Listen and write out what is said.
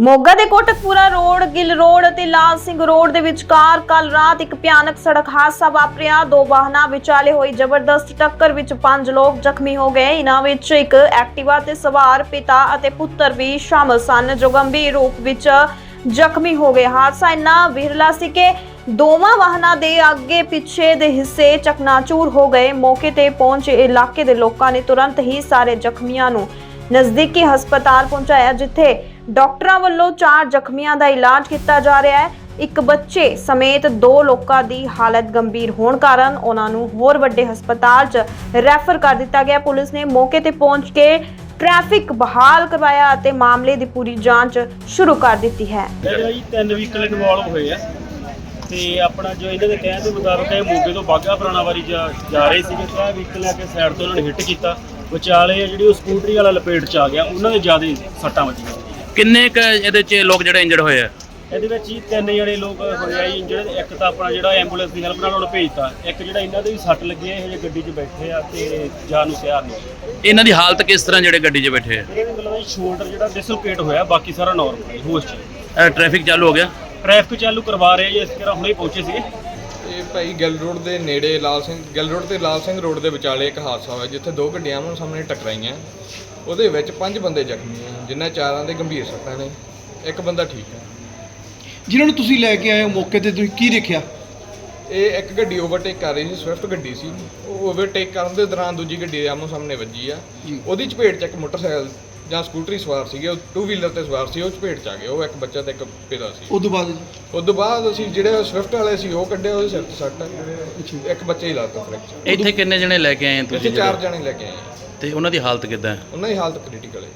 ਮੋਗਾ ਦੇ Kotkapura road, Gill road ਅਤੇ Lal Singh road ਦੇ ਵਿਚਕਾਰ ਕੱਲ ਰਾਤ ਇੱਕ ਭਿਆਨਕ ਸੜਕ ਹਾਦਸਾ ਵਾਪਰਿਆ। ਦੋ ਵਾਹਨਾਂ ਵਿਚਾਲੇ ਹੋਈ ਜ਼ਬਰਦਸਤ ਟੱਕਰ ਵਿੱਚ ਪੰਜ ਲੋਕ ਜ਼ਖਮੀ ਹੋ ਗਏ। ਇਨ੍ਹਾਂ ਵਿੱਚ ਇੱਕ ਐਕਟਿਵਾ ਤੇ ਸਵਾਰ ਪਿਤਾ ਅਤੇ ਪੁੱਤਰ ਵੀ ਸ਼ਾਮਲ ਸਨ, ਜੋ ਗੰਭੀਰ ਰੂਪ ਵਿੱਚ ਜ਼ਖਮੀ ਹੋ ਗਏ। ਹਾਦਸਾ ਇੰਨਾ ਵਿਰਲਾ ਸੀ ਕਿ ਦੋਵਾਂ ਵਾਹਨਾਂ ਦੇ ਅੱਗੇ ਪਿੱਛੇ ਦੇ ਹਿੱਸੇ ਚਕਨਾਚੂਰ ਹੋ ਗਏ। ਮੌਕੇ ਤੇ ਪਹੁੰਚੇ ਇਲਾਕੇ ਦੇ ਲੋਕਾਂ ਨੇ ਤੁਰੰਤ ਹੀ ਸਾਰੇ ਜ਼ਖਮੀਆਂ ਨੂੰ ਨਜ਼ਦੀਕੀ ਹਸਪਤਾਲ ਪਹੁੰਚਾਇਆ, ਜਿੱਥੇ ਡਾਕਟਰਾਂ ਵੱਲੋਂ ਚਾਰ ਜ਼ਖਮੀਆਂ ਦਾ ਇਲਾਜ ਕੀਤਾ ਜਾ ਰਿਹਾ ਹੈ। ਇੱਕ ਬੱਚੇ ਸਮੇਤ ਦੋ ਲੋਕਾਂ ਦੀ ਹਾਲਤ ਗੰਭੀਰ ਹੋਣ ਕਾਰਨ ਉਹਨਾਂ ਨੂੰ ਹੋਰ ਵੱਡੇ ਹਸਪਤਾਲ 'ਚ ਰੈਫਰ ਕਰ ਦਿੱਤਾ ਗਿਆ। ਪੁਲਿਸ ਨੇ ਮੌਕੇ ਤੇ ਪਹੁੰਚ ਕੇ ਟ੍ਰੈਫਿਕ ਬਹਾਲ ਕਰਵਾਇਆ ਅਤੇ ਮਾਮਲੇ ਦੀ ਪੂਰੀ ਜਾਂਚ ਸ਼ੁਰੂ ਕਰ ਦਿੱਤੀ ਹੈ। ਜਿਹੜਾ ਜੀ, ਤਿੰਨ ਵਹੀਕਲ ਇਨਵੋਲਵ ਹੋਏ ਆ। ਤੇ ਆਪਣਾ ਜੋ ਇਹਨਾਂ ਦੇ ਕਹਿਣ ਦੇ ਮੁਤਾਬਕ ਇਹ ਮੋਗੇ ਤੋਂ ਬਾਗਾ ਪੁਰਾਣਾ ਵਾਰੀ ਜਾ ਜਾ ਰਹੇ ਸੀਗੇ। ਤੇ ਇਹ ਵਹੀਕਲ ਆ ਕੇ ਸਾਈਡ ਤੋਂ ਉਹਨਾਂ ਨੇ ਹਿੱਟ ਕੀਤਾ। ਵਿਚਾਲੇ ਜਿਹੜੀ ਉਹ ਸਕੂਟਰੀ ਵਾਲਾ ਲਪੇਟ ਚ ਆ ਗਿਆ। ਉਹਨਾਂ ਦੇ ਜ਼ਿਆਦਾ ਸੱਟਾਂ ਵੱਜੀਆਂ। ਕਿੰਨੇ ਕ ਇਹਦੇ ਚ ਲੋਕ ਜਿਹੜੇ ਇੰਜਰਡ ਹੋਏ ਆ? ਇਹਦੇ ਵਿੱਚ ਹੀ ਤਿੰਨ ਜਿਹੜੇ ਲੋਕ ਹੋਏ ਆ ਜੀ ਜਿਹੜੇ ਇੱਕ ਤਾਂ ਆਪਣਾ ਜਿਹੜਾ ਐਂਬੂਲੈਂਸ ਦੀ ਹੈਲਪ ਨਾਲ ਉਹਨੂੰ ਭੇਜਤਾ। ਇੱਕ ਜਿਹੜਾ ਇਹਨਾਂ ਦੇ ਵੀ ਸੱਟ ਲੱਗੀ ਹੈ ਇਹ ਜਿਹੇ ਗੱਡੀ 'ਚ ਬੈਠੇ ਆ ਤੇ ਜਾਣ ਨੂੰ ਤਿਆਰ ਨਹੀਂ ਇਹਨਾਂ ਦੀ ਹਾਲਤ ਕਿਸ ਤਰ੍ਹਾਂ ਜਿਹੜੇ ਗੱਡੀ 'ਚ ਬੈਠੇ ਆ? ਇਹਦੇ ਮਤਲਬ ਸ਼ੋਲਡਰ ਜਿਹੜਾ ਡਿਸਲੋਕੇਟ ਹੋਇਆ ਬਾਕੀ ਸਾਰਾ ਨਾਰਮਲ ਹੈ ਹੋਸ਼ 'ਚ। ਟ੍ਰੈਫਿਕ ਚਾਲੂ ਹੋ ਗਿਆ? ਟ੍ਰੈਫਿਕ ਚਾਲੂ ਕਰਵਾ ਰਹੇ ਜੀ ਇਸ ਤਰ੍ਹਾਂ ਹੁਣੇ ਪਹੁੰਚੇ ਸੀਗੇ। ਇਹ ਭਾਈ ਗਿੱਲ ਰੋਡ ਦੇ ਨੇੜੇ ਲਾਲ ਸਿੰਘ ਗਿੱਲ ਰੋਡ ਤੇ ਲਾਲ ਸਿੰਘ ਰੋਡ ਦੇ ਵਿਚਾਲੇ ਇੱਕ ਹਾਦਸਾ ਹੋਇਆ ਜਿੱਥੇ ਦੋ ਗੱਡੀਆਂ ਆਮੋ ਸਾਹਮਣੇ ਟਕਰਾਈਆਂ। ਉਹਦੇ ਵਿੱਚ ਪੰਜ ਬੰਦੇ ਜ਼ਖਮੀ ਆ ਜਿਨ੍ਹਾਂ ਚਾਰਾਂ ਦੇ ਗੰਭੀਰ ਸੱਟਾਂ ਨੇ। ਇੱਕ ਬੰਦਾ ਠੀਕ ਹੈ। ਜਿਨ੍ਹਾਂ ਨੂੰ ਤੁਸੀਂ ਲੈ ਕੇ ਆਏ ਹੋ ਮੌਕੇ ਤੇ ਤੁਸੀਂ ਕੀ ਦੇਖਿਆ? ਇਹ ਇੱਕ ਗੱਡੀ ਓਵਰਟੇਕ ਕਰ ਰਹੀ ਸੀ ਸਵਿਫਟ ਗੱਡੀ ਸੀ। ਉਹ ਓਵਰਟੇਕ ਕਰਨ ਦੇ ਦੌਰਾਨ ਦੂਜੀ ਗੱਡੀ ਆਮੋ ਸਾਹਮਣੇ ਵੱਜੀ ਆ। ਉਹਦੀ ਚਪੇਟ 'ਚ ਇੱਕ ਮੋਟਰਸਾਈਕਲ ਜਾਂ ਸਕੂਟਰੀ ਸਵਾਰ ਸੀਗੇ ਉਹ ਟੂ ਵੀਲਰ ਤੇ ਸਵਾਰ ਸੀ ਉਹ ਚਪੇਟ 'ਚ ਆ ਗਏ ਉਹ ਇੱਕ ਬੱਚਾ ਤੇ ਇੱਕ ਪਿਤਾ ਸੀ। ਉਸ ਤੋਂ ਬਾਅਦ ਉਸ ਤੋਂ ਬਾਅਦ ਅਸੀਂ ਜਿਹੜੇ ਸਵਿਫਟ ਵਾਲੇ ਸੀ ਉਹ ਕੱਢੇ ਉਹਦੇ ਸਿਰ 'ਤੇ ਸੱਟ ਆ। ਇੱਕ ਬੱਚੇ ਹੀ ਲਾਤਾ ਫ੍ਰੈਕਚਰ ਇੱਥੇ ਕਿੰਨੇ ਜਣੇ ਲੈ ਕੇ ਆਏ ਆ ਤੁਸੀਂ ਚਾਰ ਜਣੇ ਲੈ ਕੇ ਆਏ। ਤੇ ਉਹਨਾਂ ਦੀ ਹਾਲਤ ਕਿੱਦਾਂ ਹੈ? ਉਹਨਾਂ ਦੀ ਹਾਲਤ ਕ੍ਰਿਟੀਕਲ ਹੈ।